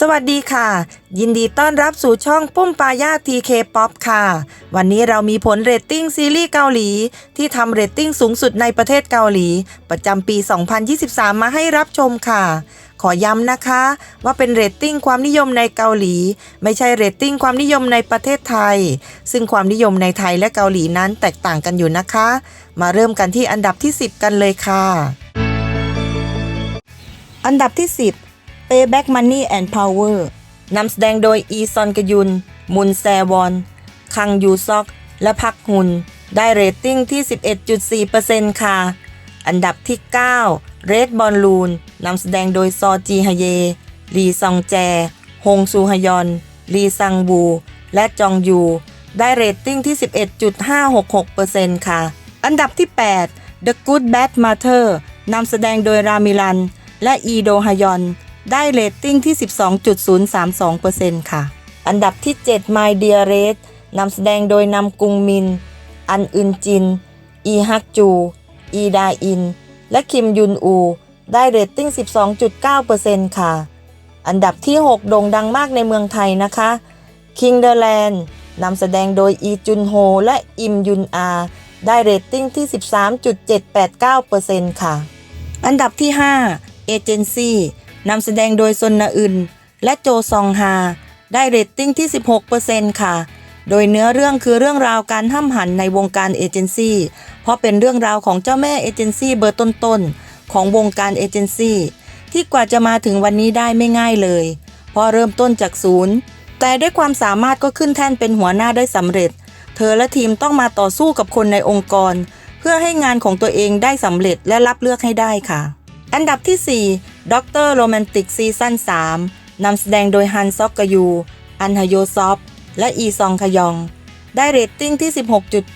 สวัสดีค่ะ ยินดีต้อนรับสู่ช่องปุ้มปายาทีเคป๊อปค่ะ วันนี้เรามีผลเรตติ้งซีรีส์เกาหลี ที่ทำเรตติ้งสูงสุดในประเทศเกาหลี ประจำปี 2023 มาให้รับชมค่ะ ขอย้ำนะคะ ว่าเป็นเรตติ้งความนิยมในเกาหลี ไม่ใช่เรตติ้งความนิยมในประเทศไทย ซึ่งความนิยมในไทยและเกาหลีนั้นแตกต่างกันอยู่นะคะ มาเริ่มกันที่อันดับที่ 10 กันเลยค่ะ อันดับที่ 10 Payback Money and Power นำแสดงโดยอีซอนกยุน มุนแซวอน คังยูซอก และพักฮุน ได้เรตติ้งที่ 11.4%ค่ะ อันดับที่ 9 Red Balloon นำแสดงโดยซอจีฮเย ลีซองแจ ฮงซูฮยอน ลีซังบู และจองยู ได้เรตติ้งที่ 11.566%ค่ะ อันดับที่ 8 The Good Bad Mother นำแสดงโดยรามิลัน และอีโดฮยอน ได้เรตติ้งที่ 12.032%ค่ะ อันดับที่ 7 My Dear Red นำแสดงโดยนำกุงมิน อันอึนจิน อีฮักจู อีดาอิน และคิมยุนอู ได้เรตติ้ง 12.9%ค่ะ อันดับที่ 6 โด่งดังมากในเมืองไทยนะคะ King the Land นำแสดงโดยอีจุนโฮและอิมยุนอา ได้เรตติ้งที่ 13.789%ค่ะ อันดับที่ 5 Agency นำแสดงโดยซนนาอึน และโจซองฮา ได้เรตติ้งที่ 16%ค่ะ โดยเนื้อเรื่องคือเรื่องราวการห้ำหันในวงการเอเจนซี่ เพราะเป็นเรื่องราวของเจ้าแม่เอเจนซี่เบอร์ต้นๆ ของวงการเอเจนซี่ ที่กว่าจะมาถึงวันนี้ได้ไม่ง่ายเลย เพราะเริ่มต้นจากศูนย์ แต่ด้วยความสามารถก็ขึ้นแท่นเป็นหัวหน้าได้สำเร็จ เธอและทีมต้องมาต่อสู้กับคนในองค์กร เพื่อให้งานของตัวเองได้สำเร็จและรับเลือกให้ได้ค่ะ อันดับที่ 4 ด็อกเตอร์โรแมนติกซีซั่น3นำแสดงโดยฮันซอกกยู อันฮโยซอฟ และอีซองคยอง ได้เรตติ้งที่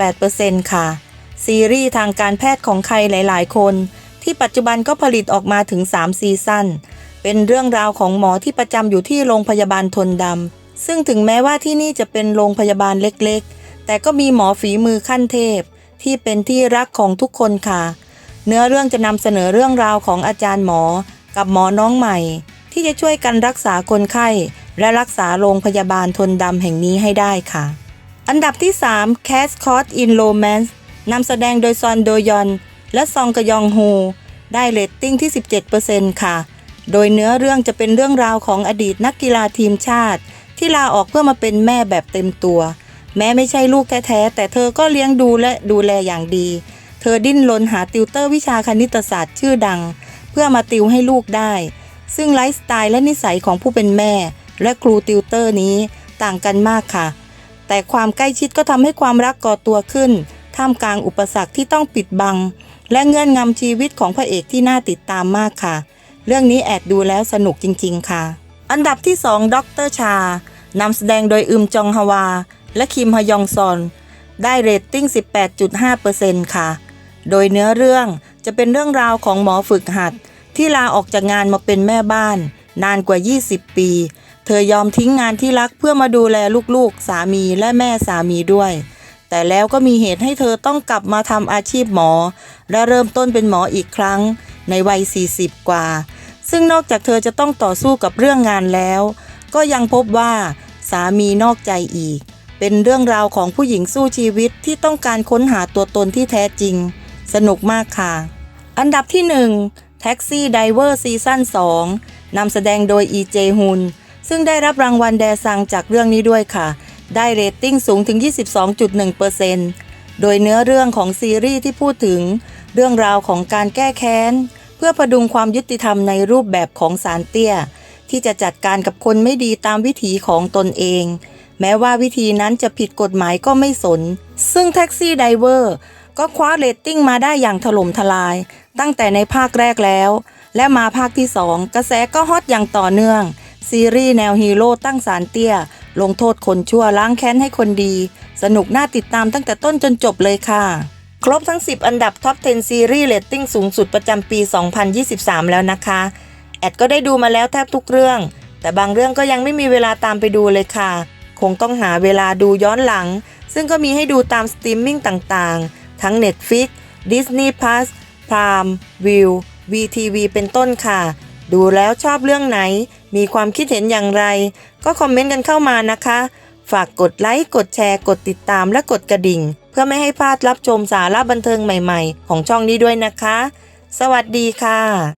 16.8%ค่ะ ซีรีส์ทางการแพทย์ของใครหลาย ๆ คน ที่ปัจจุบันก็ผลิตออกมาถึง 3 ซีซั่น เป็นเรื่องราวของหมอที่ประจำอยู่ที่โรงพยาบาลทนดำ ซึ่งถึงแม้ว่าที่นี่จะเป็นโรงพยาบาลเล็ก ๆ แต่ก็มีหมอฝีมือขั้นเทพ ที่เป็นที่รักของทุกคนค่ะ เนื้อเรื่องจะนำเสนอเรื่องราวของอาจารย์หมอ กับหมอน้องใหม่ ที่จะช่วยกันรักษาคนไข้ และรักษาโรงพยาบาลทนดำแห่งนี้ให้ได้ค่ะ อันดับที่ 3 Cast Caught in Romance นำแสดงโดยซอนโดยอน และซองกยองฮูได้เรตติ้งที่ 17%ค่ะ โดยเนื้อเรื่องจะเป็นเรื่องราวของอดีตนักกีฬาทีมชาติ ที่ลาออกเพื่อมาเป็นแม่แบบเต็มตัว แม้ไม่ใช่ลูกแท้ๆแต่เธอก็เลี้ยงดูและดูแลอย่างดี เธอดิ้นรนหาติวเตอร์วิชาคณิตศาสตร์ชื่อดัง พื่อมาติวให้ลูกได้ ซึ่งไลฟ์สไตล์และนิสัยของผู้เป็นแม่ และครูติวเตอร์นี้ต่างกันมากค่ะ แต่ความใกล้ชิดก็ทำให้ความรักก่อตัวขึ้น ท่ามกลางอุปสรรคที่ต้องปิดบัง และเงื่อนงำชีวิตของพระเอกที่น่าติดตามมากค่ะ เรื่องนี้แอดดูแล้วสนุกจริง ๆ ค่ะ อันดับที่2ด็อกเตอร์ชานำแสดงโดยอึมจองฮวา และคิมฮยองซอน ได้เรตติ้ง 18.5%ค่ะ โดยเนื้อเรื่อง จะเป็นเรื่องราวของหมอฝึกหัด ที่ลาออกจากงานมาเป็นแม่บ้าน นานกว่า 20 ปี เธอยอมทิ้งงานที่รักเพื่อมาดูแลลูกๆ สามีและแม่สามีด้วย แต่แล้วก็มีเหตุให้เธอต้องกลับมาทำอาชีพหมอ และเริ่มต้นเป็นหมออีกครั้ง ในวัย 40 กว่า ซึ่งนอกจากเธอจะต้องต่อสู้กับเรื่องงานแล้ว ก็ยังพบว่าสามีนอกใจอีก เป็นเรื่องราวของผู้หญิงสู้ชีวิตที่ต้องการค้นหาตัวตนที่แท้จริง สนุกมากค่ะ อันดับที่ 1 Taxi Driver ซีซั่น2นำแสดงโดยอีเจฮุนซึ่งได้รับรางวัลแดซังจากเรื่องนี้ด้วยค่ะ ได้เรตติ้งสูงถึง 22.1%โดยเนื้อเรื่องของซีรีส์ที่พูดถึง เรื่องราวของการแก้แค้น เพื่อพดุงความยุติธรรมในรูปแบบของสารเตี้ย ที่จะจัดการกับคนไม่ดีตามวิถีของตนเอง แม้ว่าวิธีนั้นจะผิดกฎหมายก็ไม่สน ซึ่งแท็กซี่ไดเวอร์ก็คว้าเรตติ้งมาได้อย่างถล่มทลาย ตั้งแต่ในภาคแรกแล้ว และมาภาคที่2กระแสก็ฮอตอย่างต่อเนื่อง ซีรีส์แนวฮีโร่ตั้งสารเตี้ย ลงโทษคนชั่วล้างแค้นให้คนดี สนุกน่าติดตามตั้งแต่ต้นจนจบเลยค่ะ ครบทั้ง 10 อันดับท็อป 10 ซีรีส์เรตติ้งสูงสุดประจำปี 2023 แล้วนะคะ แอดก็ได้ดูมาแล้วแทบทุกเรื่อง แต่บางเรื่องก็ยังไม่มีเวลาตามไปดูเลยค่ะ คงต้องหาเวลาดูย้อนหลัง ซึ่งก็มีให้ดูตามสตรีมมิ่งต่างๆ ทั้ง Netflix Disney Plus พรามวิว VTV เป็นต้นค่ะ ดูแล้วชอบเรื่องไหน มีความคิดเห็นอย่างไร ก็คอมเมนต์กันเข้ามานะคะ ฝากกดไลค์ กดแชร์ กดติดตามและกดกระดิ่ง เพื่อไม่ให้พลาดรับชมสาระบันเทิงใหม่ๆ ของช่องนี้ด้วยนะคะ สวัสดีค่ะ